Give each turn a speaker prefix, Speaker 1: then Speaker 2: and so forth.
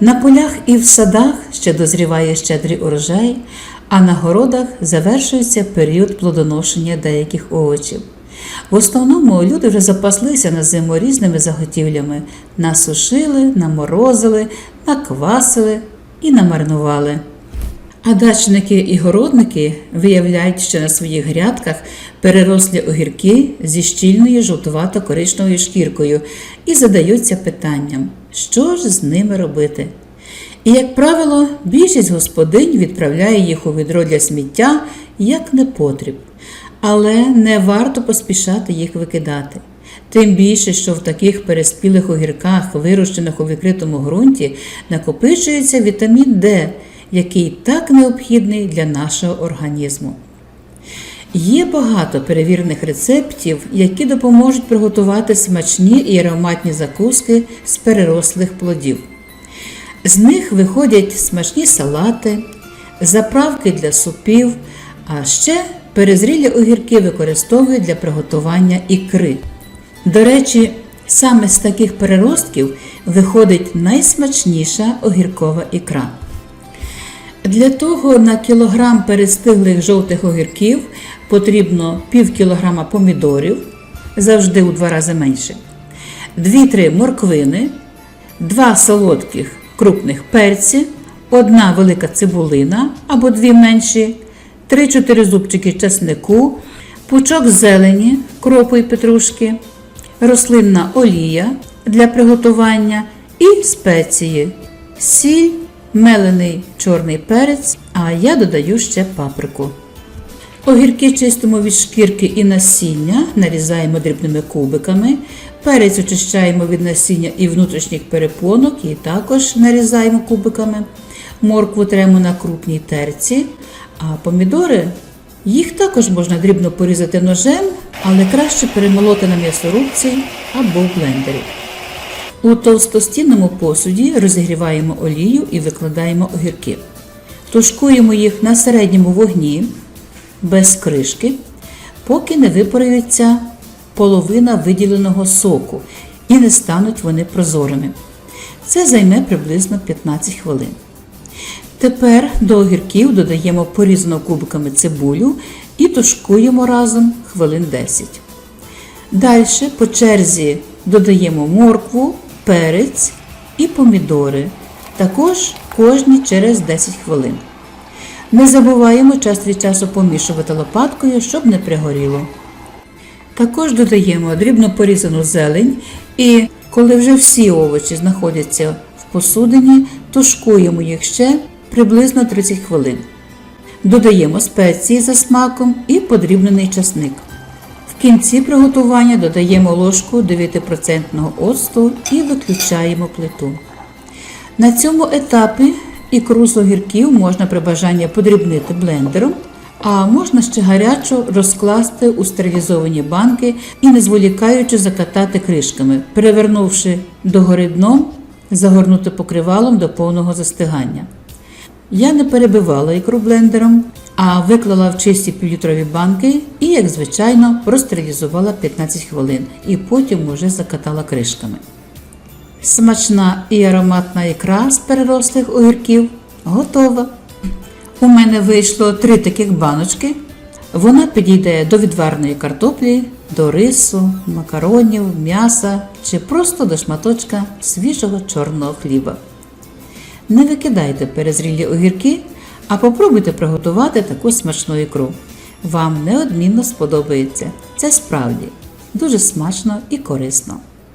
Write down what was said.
Speaker 1: На полях і в садах ще дозріває щедрий урожай, а на городах завершується період плодоношення деяких овочів. В основному люди вже запаслися на зиму різними заготівлями, насушили, наморозили, наквасили і намаринували. А дачники і городники виявляють, що на своїх грядках перерослі огірки зі щільною жовтувато-коричневою шкіркою і задаються питанням, що ж з ними робити. І, як правило, більшість господинь відправляє їх у відро для сміття як непотріб, але не варто поспішати їх викидати. Тим більше, що в таких переспілих огірках, вирощених у відкритому ґрунті, накопичується вітамін Д, який так необхідний для нашого організму. Є багато перевірених рецептів, які допоможуть приготувати смачні і ароматні закуски з перерослих плодів. З них виходять смачні салати, заправки для супів, а ще перезрілі огірки використовують для приготування ікри. До речі, саме з таких переростків виходить найсмачніша огіркова ікра. Для того на кілограм перестиглих жовтих огірків потрібно пів кілограма помідорів, завжди у два рази менше, 2-3 морквини, 2 солодких крупних перці, одна велика цибулина або дві менші, 3-4 зубчики чеснику, пучок зелені, кропу і петрушки, рослинна олія для приготування і спеції, сіль, мелений чорний перець, а я додаю ще паприку. Огірки чистимо від шкірки і насіння, нарізаємо дрібними кубиками. Перець очищаємо від насіння і внутрішніх перепонок і також нарізаємо кубиками. Моркву тремо на крупній терці, а помідори їх також можна дрібно порізати ножем, але краще перемолоти на м'ясорубці або в блендері. У товстостінному посуді розігріваємо олію і викладаємо огірки. Тушкуємо їх на середньому вогні без кришки, поки не випарується половина виділеного соку і не стануть вони прозорими. Це займе приблизно 15 хвилин. Тепер до огірків додаємо порізану кубиками цибулю і тушкуємо разом хвилин 10. Далі по черзі додаємо моркву, перець і помідори, також кожні через 10 хвилин. Не забуваємо час від часу помішувати лопаткою, щоб не пригоріло. Також додаємо дрібно порізану зелень і коли вже всі овочі знаходяться в посудині, тушкуємо їх ще приблизно 30 хвилин. Додаємо спеції за смаком і подрібнений часник. Кінці приготування додаємо ложку 9% оцту і виключаємо плиту. На цьому етапі ікру з огірків можна при бажанні подрібнити блендером, а можна ще гарячо розкласти у стерилізовані банки і не зволікаючи закатати кришками, перевернувши догори дном, загорнути покривалом до повного застигання. Я не перебивала ікру блендером, а виклала в чисті півлітрові банки і, як звичайно, простерилізувала 15 хвилин і потім уже закатала кришками. Смачна і ароматна ікра з перерослих огірків готова. У мене вийшло три таких баночки. Вона підійде до відварної картоплі, до рису, макаронів, м'яса чи просто до шматочка свіжого чорного хліба. Не викидайте перезрілі огірки, а попробуйте приготувати таку смачну ікру. Вам неодмінно сподобається. Це справді дуже смачно і корисно.